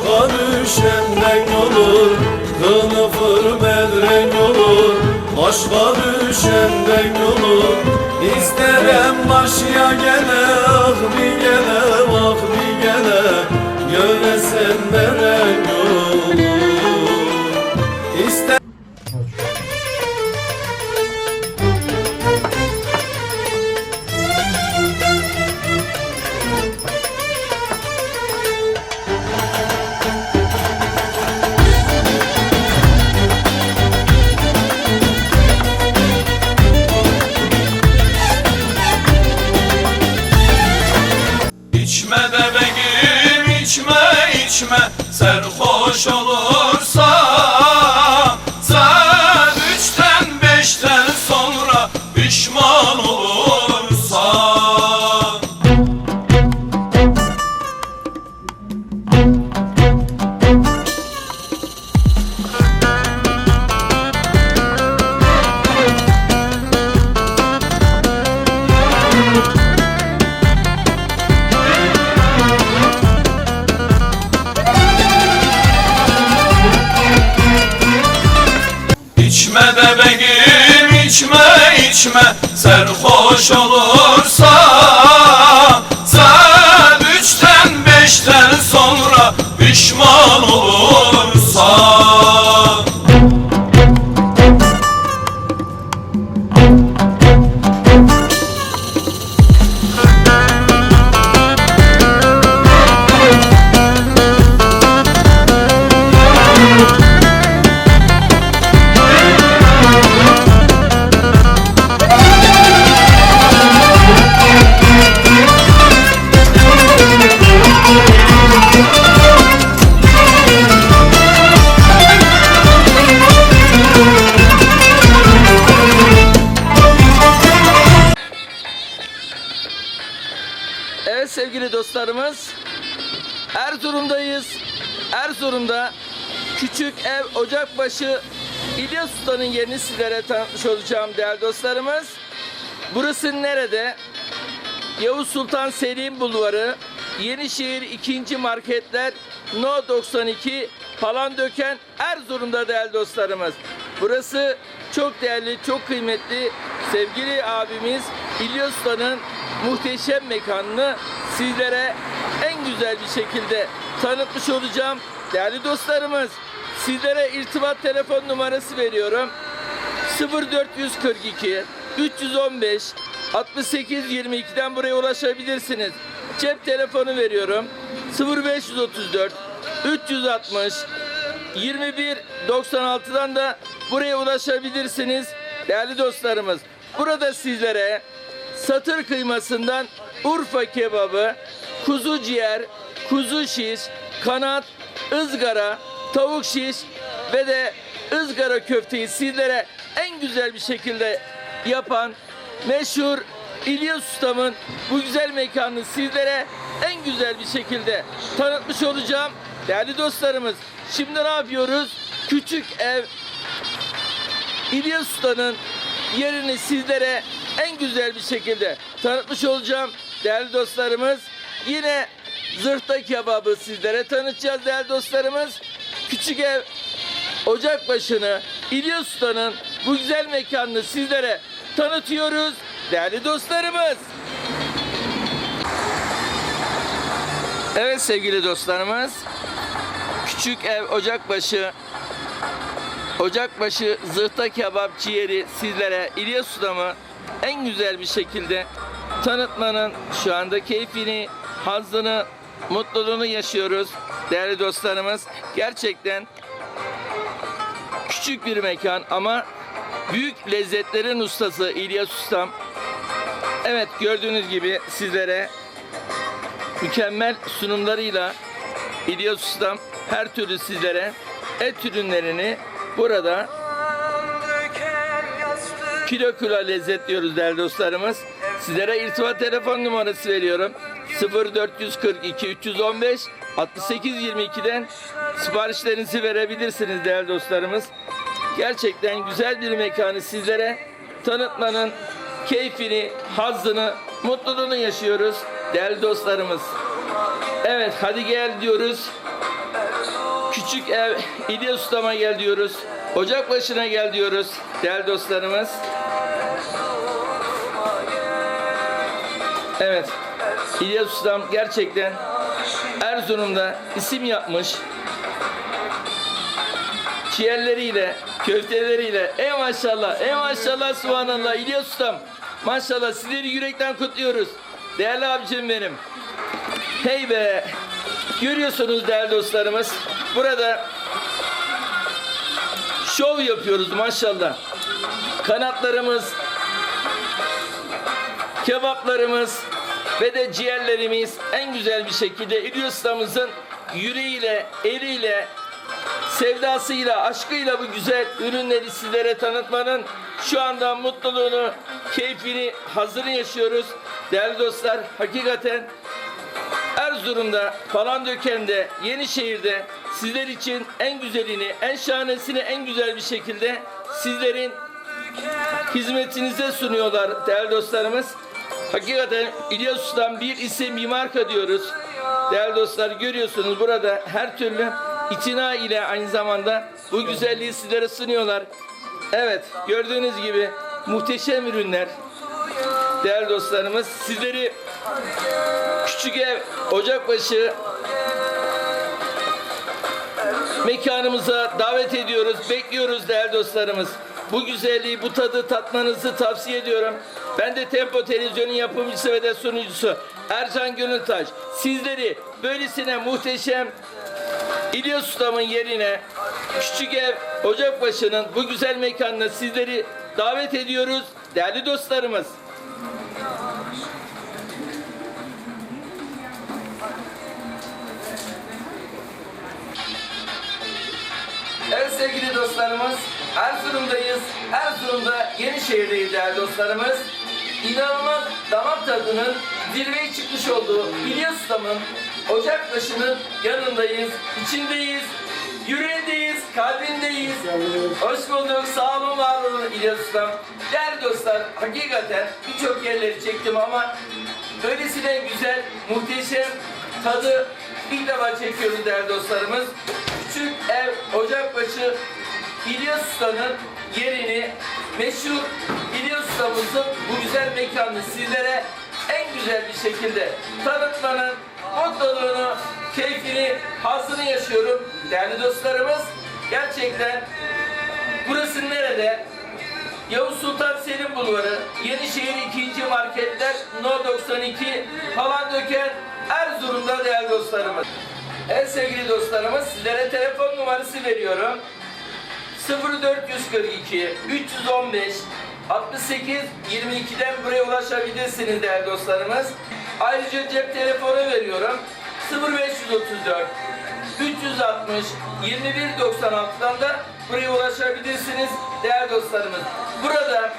Aşka düşenden olur Kılıfır bedren olur. Aşka düşenden olur İsterim başya gele Ah bir gele ah bir ocakbaşı İlyas Usta'nın yerini sizlere tanıtmış olacağım değerli dostlarımız. Burası nerede? Yavuz Sultan Selim Bulvarı, Yenişehir 2. Marketler, No 92, Palandöken, Erzurum'da değerli dostlarımız. Burası çok değerli, çok kıymetli sevgili abimiz İlyas Usta'nın muhteşem mekanını sizlere en güzel bir şekilde tanıtmış olacağım. Değerli dostlarımız, sizlere irtibat telefon numarası veriyorum. 0442 315 68 22'den buraya ulaşabilirsiniz. Cep telefonu veriyorum. 0534 360 21 96'dan da buraya ulaşabilirsiniz. Değerli dostlarımız, burada sizlere satır kıymasından Urfa kebabı, kuzu ciğer, kuzu şiş, kanat, ızgara, tavuk şiş ve de ızgara köfteyi sizlere en güzel bir şekilde yapan meşhur İlyas Ustam'ın bu güzel mekanını sizlere en güzel bir şekilde tanıtmış olacağım. Değerli dostlarımız şimdi ne yapıyoruz? Küçük ev İlyas Usta'nın yerini sizlere en güzel bir şekilde tanıtmış olacağım. Değerli dostlarımız yine zırhta kebabı sizlere tanıtacağız değerli dostlarımız. Küçük ev ocak başını İlyas Usta'nın bu güzel mekanını sizlere tanıtıyoruz değerli dostlarımız. Evet sevgili dostlarımız Küçük ev ocakbaşı Ocakbaşı zırhta kebap ciğeri sizlere İlyas Ustam'ı en güzel bir şekilde tanıtmanın şu anda keyfini, hazzını, mutluluğunu yaşıyoruz değerli dostlarımız. Gerçekten küçük bir mekan ama büyük lezzetlerin ustası İlyas Ustam. Evet gördüğünüz gibi sizlere mükemmel sunumlarıyla İlyas Ustam her türlü sizlere et ürünlerini burada kilo kilo lezzet diyoruz değerli dostlarımız. Sizlere irtibat telefon numarası veriyorum. 0442 315 68 22'den siparişlerinizi verebilirsiniz değerli dostlarımız. Gerçekten güzel bir mekanı sizlere tanıtmanın keyfini, hazzını, mutluluğunu yaşıyoruz değerli dostlarımız. Evet hadi gel diyoruz. Küçük ev İlyas Usta'ma gel diyoruz. Ocak başına gel diyoruz değerli dostlarımız. Evet. İlyas Ustam gerçekten Erzurum'da isim yapmış. Ciğerleriyle, köfteleriyle. Ey maşallah, ey maşallah, subhanallah. İlyas Ustam, maşallah sizleri yürekten kutluyoruz. Değerli abicim benim. Hey be! Görüyorsunuz değerli dostlarımız. Burada şov yapıyoruz maşallah. Kanatlarımız, kebaplarımız ve de ciğerlerimiz en güzel bir şekilde İlyas yüreğiyle, eliyle, sevdasıyla, aşkıyla bu güzel ürünleri sizlere tanıtmanın şu anda mutluluğunu, keyfini, hazırını yaşıyoruz. Değerli dostlar, hakikaten Erzurum'da, Palandöken'de, Yenişehir'de sizler için en güzelini, en şahanesini en güzel bir şekilde sizlerin hizmetinize sunuyorlar değerli dostlarımız. Hakikaten İlyas Usta'm bir isim bir diyoruz. Değerli dostlar görüyorsunuz burada her türlü itina ile aynı zamanda bu güzelliği sizlere sunuyorlar. Evet gördüğünüz gibi muhteşem ürünler. Değerli dostlarımız sizleri Küçük Ev Ocakbaşı mekanımıza davet ediyoruz, bekliyoruz değerli dostlarımız. Bu güzelliği, bu tadı tatmanızı tavsiye ediyorum. Ben de Tempo Televizyon'un yapımcısı ve de sunucusu Ercan Gönültaş. Sizleri böylesine muhteşem İlyas Ustam'ın yerine Küçük Ev Ocakbaşı'nın bu güzel mekanına sizleri davet ediyoruz değerli dostlarımız. Evet sevgili dostlarımız, Erzurum'dayız. Erzurum'da Yenişehir'deyiz değerli dostlarımız. İnanılmaz damak tadının zirveye çıkmış olduğu İlyas Ustam'ın Ocakbaşı'nın yanındayız, içindeyiz, yüreğindeyiz, kalbindeyiz. Hoş bulduk, sağ olun, var olun İlyas Ustam. Değerli dostlar, hakikaten birçok yerleri çektim ama böylesine güzel, muhteşem tadı ilk defa çekiyoruz değerli dostlarımız. Küçük ev Ocakbaşı İlyas Usta'nın yerini meşhur İlyas Usta'mızın bu güzel mekanını sizlere en güzel bir şekilde tanıtmanın mutluluğunu, keyfini, hazını yaşıyorum. Değerli dostlarımız gerçekten burası nerede? Yavuz Sultan Selim Bulvarı, Yenişehir 2. Marketler, No 92, Palandöken, Erzurum'da değerli dostlarımız. Evet sevgili dostlarımız sizlere telefon numarası veriyorum. 0442 315 68 22'den buraya ulaşabilirsiniz değerli dostlarımız. Ayrıca cep telefonu veriyorum. 0534 360 2196'dan da buraya ulaşabilirsiniz değerli dostlarımız. Burada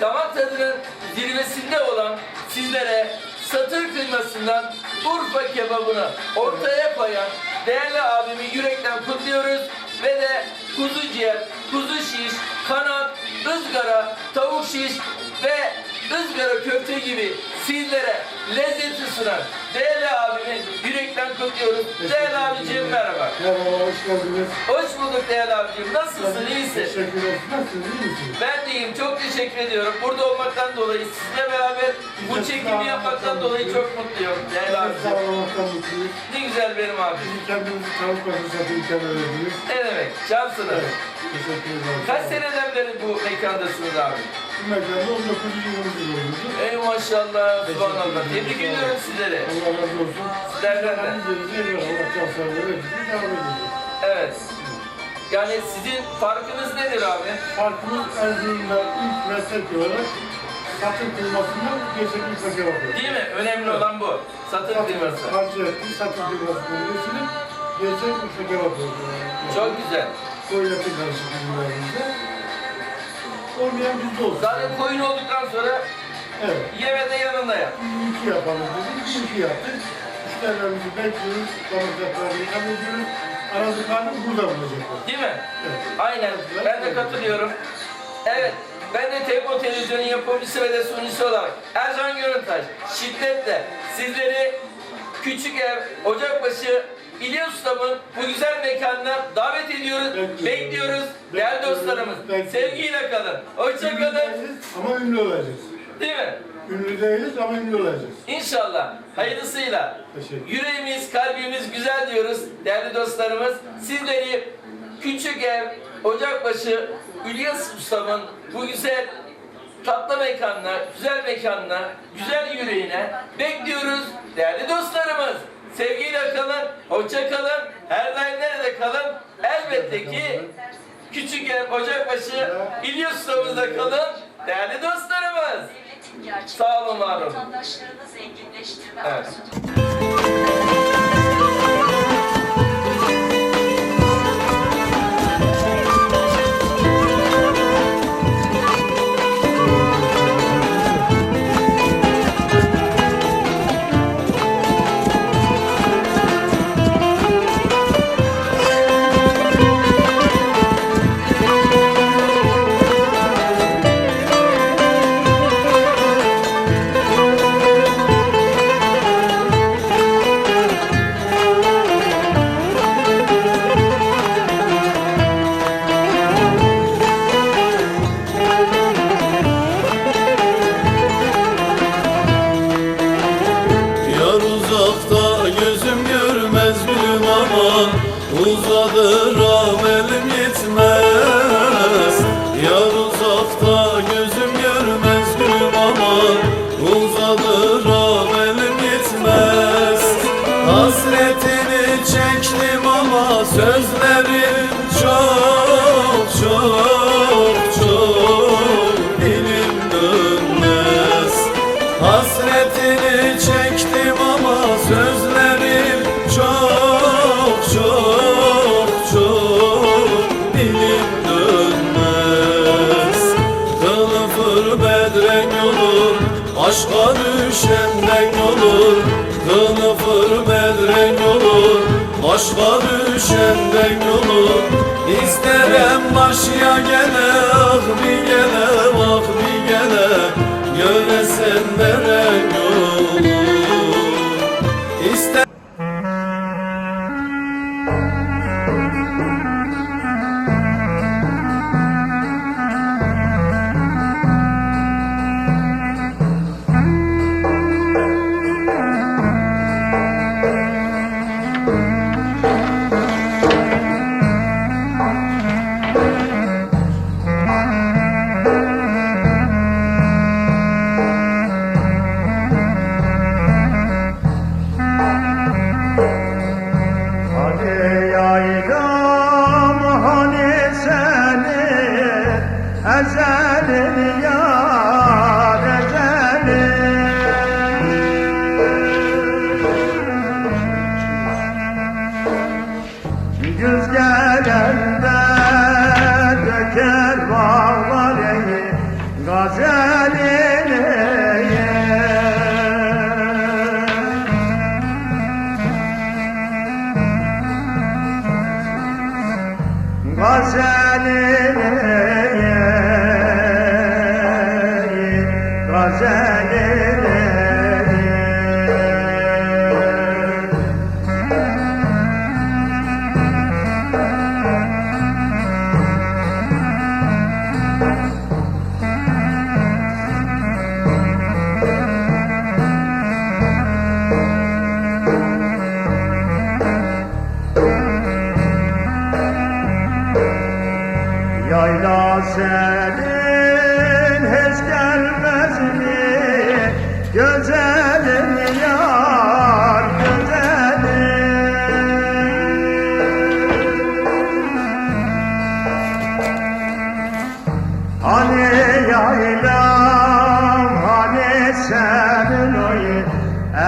damak tadının zirvesinde olan sizlere satır kıymasından Urfa kebabını ortaya koyan değerli abimi yürekten kutluyoruz ve de kuzu ciğer, kuzu şiş, kanat, ızgara, tavuk şiş ve ızgara köfte gibi sizlere lezzeti sunan değerli abimi yürekten kutluyoruz. Değerli abicim merhaba. Merhaba, hoş geldiniz. Hoş bulduk değerli abicim. Nasılsın? İyisin? Teşekkür ederim. Nasılsınız, iyi misiniz? Ben de iyiyim. Çok teşekkür ediyorum. Burada olmaktan dolayı sizinle beraber bu çekimi yapmaktan dolayı çok mutluyum. Değerli Sağ abicim. olmaktan mutluyuz. Ne güzel benim abim. Bizi kendimizi tanıtma fırsatı imkanı verdiniz. Ne demek? Cansınız. Evet, teşekkür ederim. Kaç seneden beri bu mekandasınız abi? Bu mekanda 19. yılımızı gördünüz. Ey maşallah, subhanallah. Tebrik ediyorum sizleri. Allah razı olsun. Sizlerden de. Evet. Yani sizin farkınız nedir abi? Farkımız Erzurum'da ilk meslek olarak satın kıymasından gerçeklik kebap yapıyor. Değil mi? Önemli olan bu. Satın kıyması. Harcı ettiği satın kıymasından geçilip gerçek bir kebap yapıyor. Çok güzel. Koyun eti karışık ürünlerimizde. Olmayan bizde olsun. Zaten koyun olduktan sonra Evet. yeme de yanında yap. Bir iki yapalım dedik. Bir iki yaptık. Müşterilerimizi bekliyoruz. Damaklıklarını ikram ediyoruz. Aradık karnı burada bulacaklar. Değil mi? Evet. Aynen. Ben de katılıyorum. Evet. Ben de Tempo Televizyon'un yapımcısı ve de sunucusu olarak Ercan Görüntaş şiddetle sizleri Küçük Ev Ocakbaşı İlyas Ustam'ın bu güzel mekanına davet ediyoruz, Bekliyoruz. bekliyoruz. Değerli dostlarımız, Bekliyoruz. sevgiyle kalın. Hoşça kalın. ama ünlü olacağız. Değil mi? Ünlü değiliz ama ünlü olacağız. İnşallah hayırlısıyla. Teşekkür. Yüreğimiz, kalbimiz güzel diyoruz değerli dostlarımız. Sizleri Küçük Ev, Ocakbaşı, İlyas Ustam'ın bu güzel tatlı mekanına, güzel mekanına, güzel yüreğine bekliyoruz değerli dostlarımız. Sevgiyle kalın, hoşça kalın, her daim nerede kalın? Elbette ki Küçük Ev, Ocakbaşı, İlyas Ustam'ızda kalın değerli dostlarımız. Devletin gerçek Sağ olun, var olun. vatandaşlarını zenginleştirme Evet. arzusu. Olur ezelin Hani yaylam hani senin oy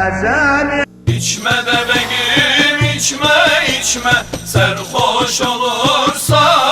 ezeli İçme bebeğim içme içme. Serhoş olursa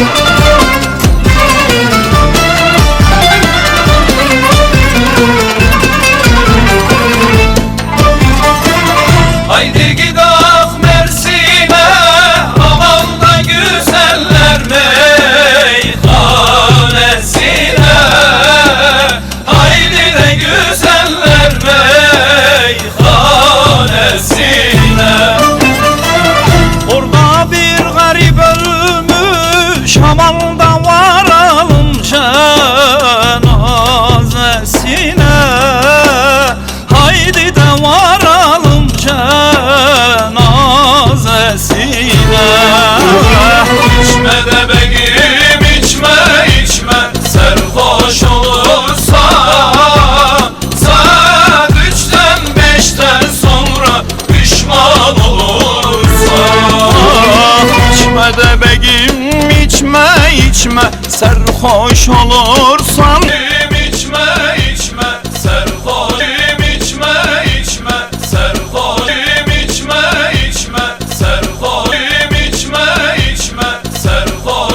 Thank varalım cenazesine İçme de begim içme içme. Serhoş olursa Saat üçten beşten sonra pişman olursa. İçme de begim içme içme. Serhoş olur